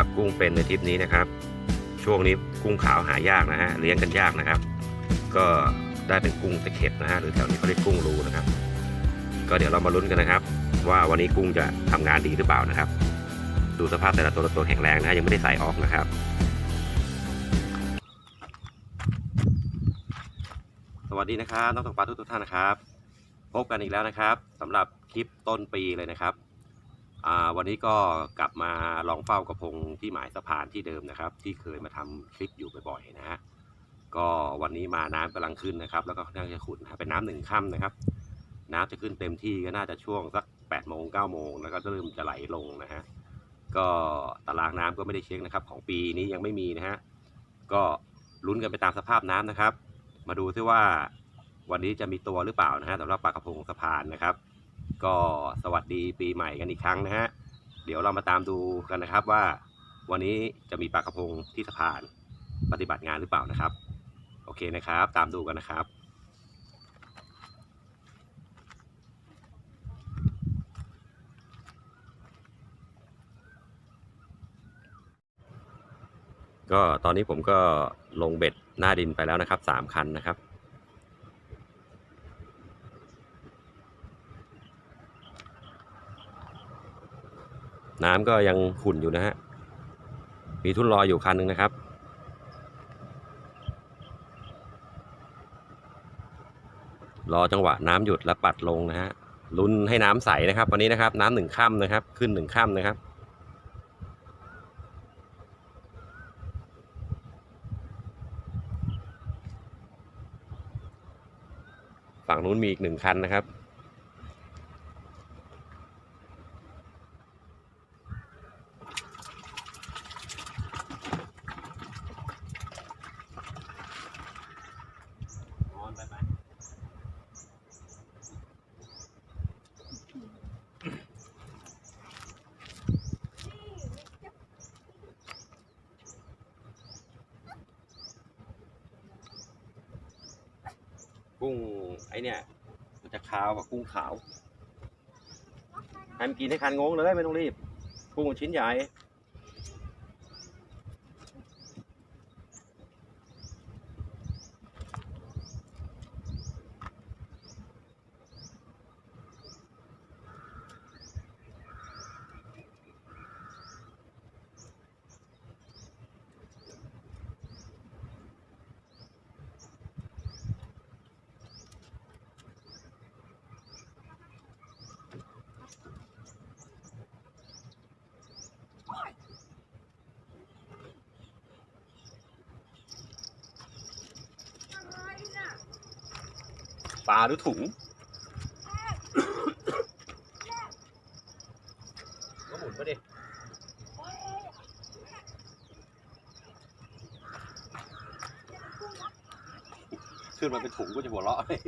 รับกุ้งเป็นในทริปนี้นะครับ ช่วงนี้กุ้งขาวหายากนะฮะเลี้ยงกันยากนะครับ ก็ได้เป็นกุ้งตะเข็บนะฮะหรือแถวนี้เขาเรียกกุ้งรูนะครับ ก็เดี๋ยวเรามาลุ้นกันนะครับ ว่าวันนี้กุ้งจะทำงานดีหรือเปล่านะครับ ดูสภาพแต่ละตัวละตัวแข็งแรงนะฮะยังไม่ได้ใส่ออกนะครับสวัสดีนะครับน้องตกปลาทุกทุกท่านนะครับ พบกันอีกแล้วนะครับสำหรับคลิปต้นปีเลยนะครับ วันนี้ก็กลับมาลองเฝ้ากระพงที่หมายสะพานที่เดิมนะครับ ที่เคยมาทำคลิปอยู่บ่อยๆนะฮะก็วันนี้มาน้ำกำลังขึ้นนะครับ แล้วก็ค่อนข้างจะขุ่นนะเป็นน้ำหนึ่งค่ำนะครับ น้ำจะขึ้นเต็มที่ก็น่าจะช่วงสัก8ปดโมงเก้าโมงแล้วก็จะเริ่มจะไหลลงนะฮะก็ตารางน้ำก็ไม่ได้เช็คนะครับ ของปีนี้ยังไม่มีนะฮะก็ลุ้นกันไปตามสภาพน้ำนะครับ มาดูซิว่าวันนี้จะมีตัวหรือเปล่านะฮะสำหรับปลากระพงสะพานนะครับ ก็สวัสดีปีใหม่กันอีกครั้งนะฮะ เดี๋ยวเรามาตามดูกันนะครับว่า วันนี้จะมีปลากระพงที่สะพานปฏิบัติงานหรือเปล่านะครับ โอเคนะครับ ตามดูกันนะครับก็ตอนนี้ผมก็ลงเบ็ดหน้าดินไปแล้วนะครับสามคันนะครับ น้ำก็ยังขุ่นอยู่นะฮะ มีทุ่นลอยอยู่คันหนึ่งนะครับ รอจังหวะน้ำหยุดแล้วปัดลงนะฮะ ลุ้นให้น้ำใสนะครับ วันนี้นะครับน้ำหนึ่งค่ำนะครับ ขึ้นหนึ่งค่ำนะครับฝั่งนู้นมีอีกหนึ่งคันนะครับ กุ้งไอเนี่ยมันจะขาวกับกุ้งขาวให้มันกินให้คันงงเลยไม่ต้องรีบ กุ้งชิ้นใหญ่ ปลาหรือถุงก็หมุนไปดิขึ้นมาเป็นถุงก็จะหัวเราะเลย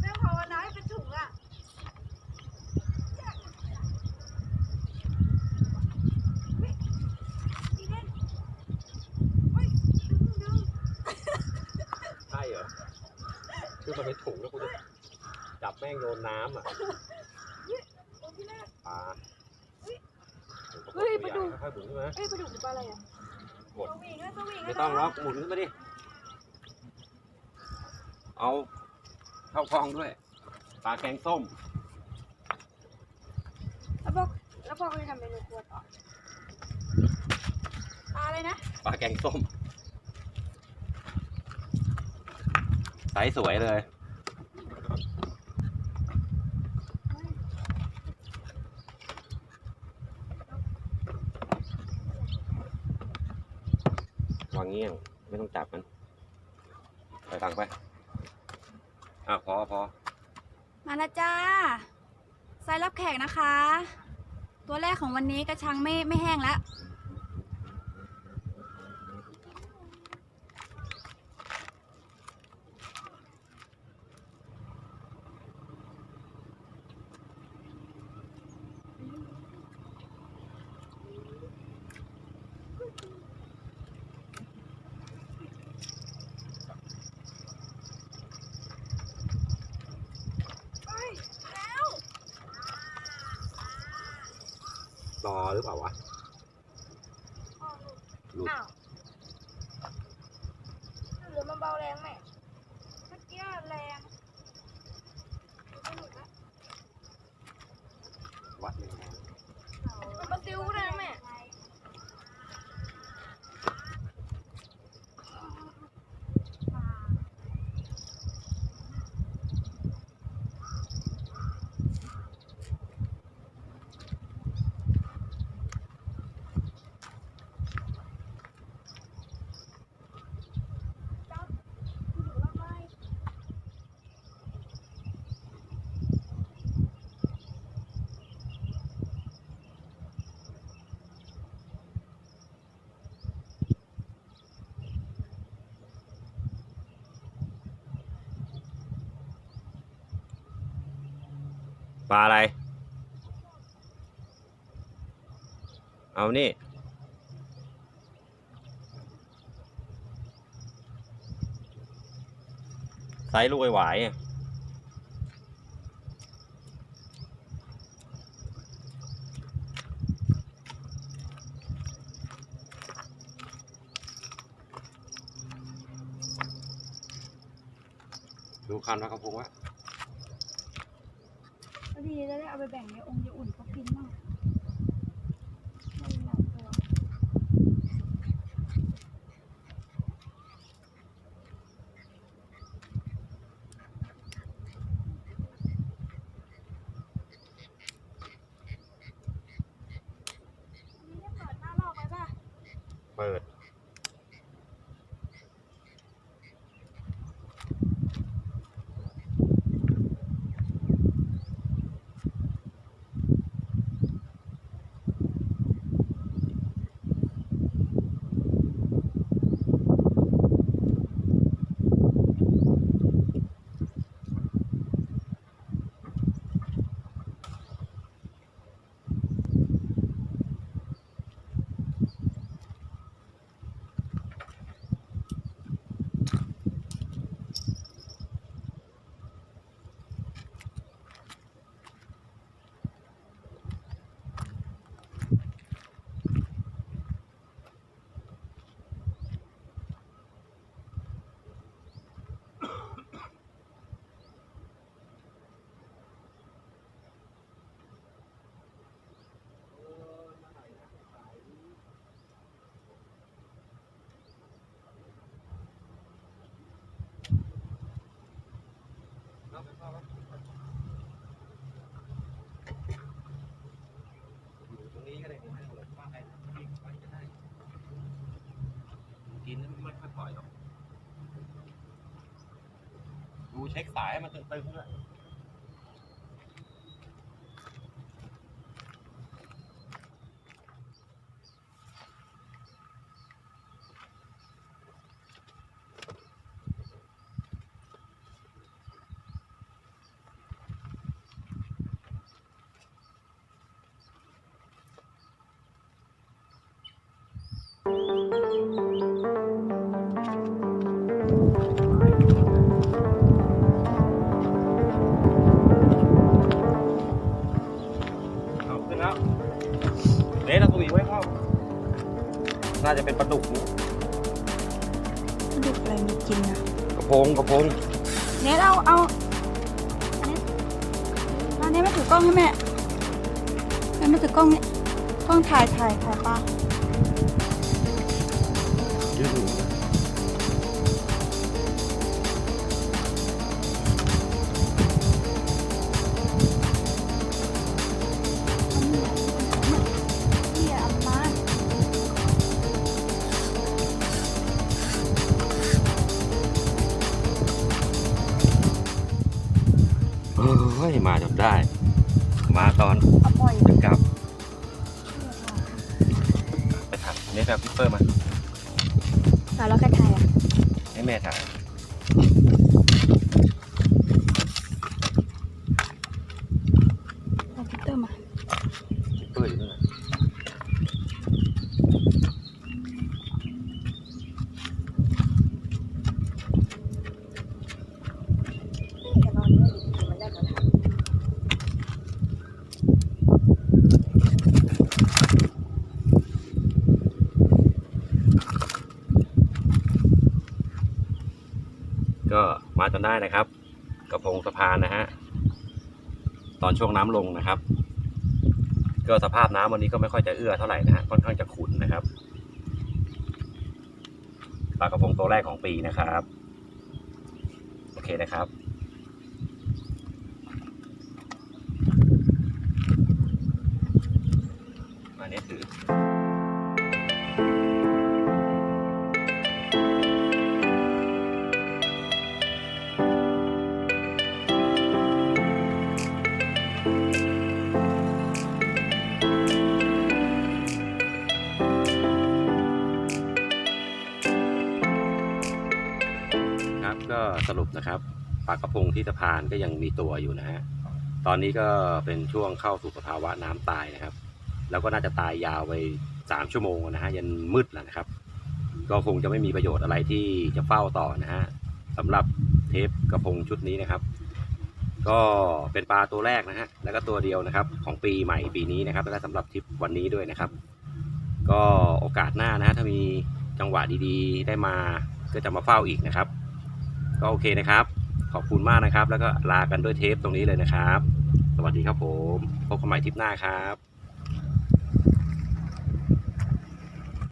แม่ภาวนาให้เป็นถุงอะเฮ้ยอีเด่นเฮ้ยดึงดึง ใช่เหรอขึ้นมาเป็นถุงแล้วกูจะ จับแม่งโยนน้ำอะโอ้พี่แรกปลาเฮ้ยปลาดุกค่อยๆหมุนขึ้นมาเอ้ยปลาดุกหรือปลาอะไรอะกด สวิงนะสวิงนะไม่ต้องล็อกหมุนขึ้นมาดิ เอาเข้าคลองด้วย ปลาแกงส้ม แล้วบอกแล้วบอกเลยทำเมนูครัวต่อปลาอะไรนะปลาแกงส้มไซส์สวยเลย เงี้ยง ไม่ต้องจับมันไปทางไปอะพอพอมาและจ้าไซส์รับแขกนะคะ ตัวแรกของวันนี้กระชังไม่ไม่แห้งแล้ว รอหรือเปล่าวะ หลุด อ้าวหรือมันเบาแรงไหมเมื่อกี้แรง วัดเลยนะ มันติวได้ไหม ปลาอะไร เอานี่ ไซส์ลูกไอหวายดูคันปลากระพงวะ พอดีจะได้เอาไปแบ่งในองค์ยาอุ่นเขากินบ้างไม่หนักตัวอันนี้เนี่ยเปิดหน้าลอกไว้ป่ะ เปิด ตรงนี้ก็ได้ผมให้หมดว่าไงกินไว้ก็ได้กินไม่ค่อยปล่อยหรอกดูเช็คสายให้มันตึงๆด้วย น่าจะเป็นปลาดุกนะดุกอะไรมีกินอะกระพงกระพงเนี่ยเราเอาอันนี้อันนี้มาถือกล้องให้แม่แม่มาถือกล้องเนี่ยกล้องถ่ายถ่ายถ่ายปลายืดหนูนี่ มาจนได้ มาตอนเอาปล่อยจะกลับไปถ่ายนี่แบบพี่เปอร์มาสาวแล้วใครถ่ายอะให้แม่ถ่าย เอาพิเตอร์มา พี่เปอร์อยู่ตรงไหน เดี๋ยวรอเนี่ยเดี๋ยวมันได้แล้วถ่าย จนได้นะครับ กระพงสะพานนะฮะตอนช่วงน้ำลงนะครับ ก็สภาพน้ำวันนี้ก็ไม่ค่อยจะเอื้อเท่าไหร่นะฮะค่อนข้างจะขุ่นนะครับปลากระพงตัวแรกของปีนะครับ โอเคนะครับ รุปนะครับปลากระพงที่สะพานก็ยังมีตัวอยู่นะฮะตอนนี้ก็เป็นช่วงเข้าสู่สภาวะน้ำตายนะครับ แล้วก็น่าจะตายยาวไปสามชั่วโมงนะฮะยันมืดแล้วนะครับ ก็คงจะไม่มีประโยชน์อะไรที่จะเฝ้าต่อนะฮะสำหรับเทปกระพงชุดนี้นะครับ ก็เป็นปลาตัวแรกนะฮะแล้วก็ตัวเดียวนะครับ ของปีใหม่ปีนี้นะครับ แล้วก็สำหรับทริปวันนี้ด้วยนะครับ ก็โอกาสหน้านะฮะถ้ามีจังหวะดีๆ ได้มาก็จะมาเฝ้าอีกนะครับ ก็โอเคนะครับ ขอบคุณมากนะครับ แล้วก็ลากันด้วยเทปตรงนี้เลยนะครับ สวัสดีครับผม พบกันใหม่ทริปหน้าครับ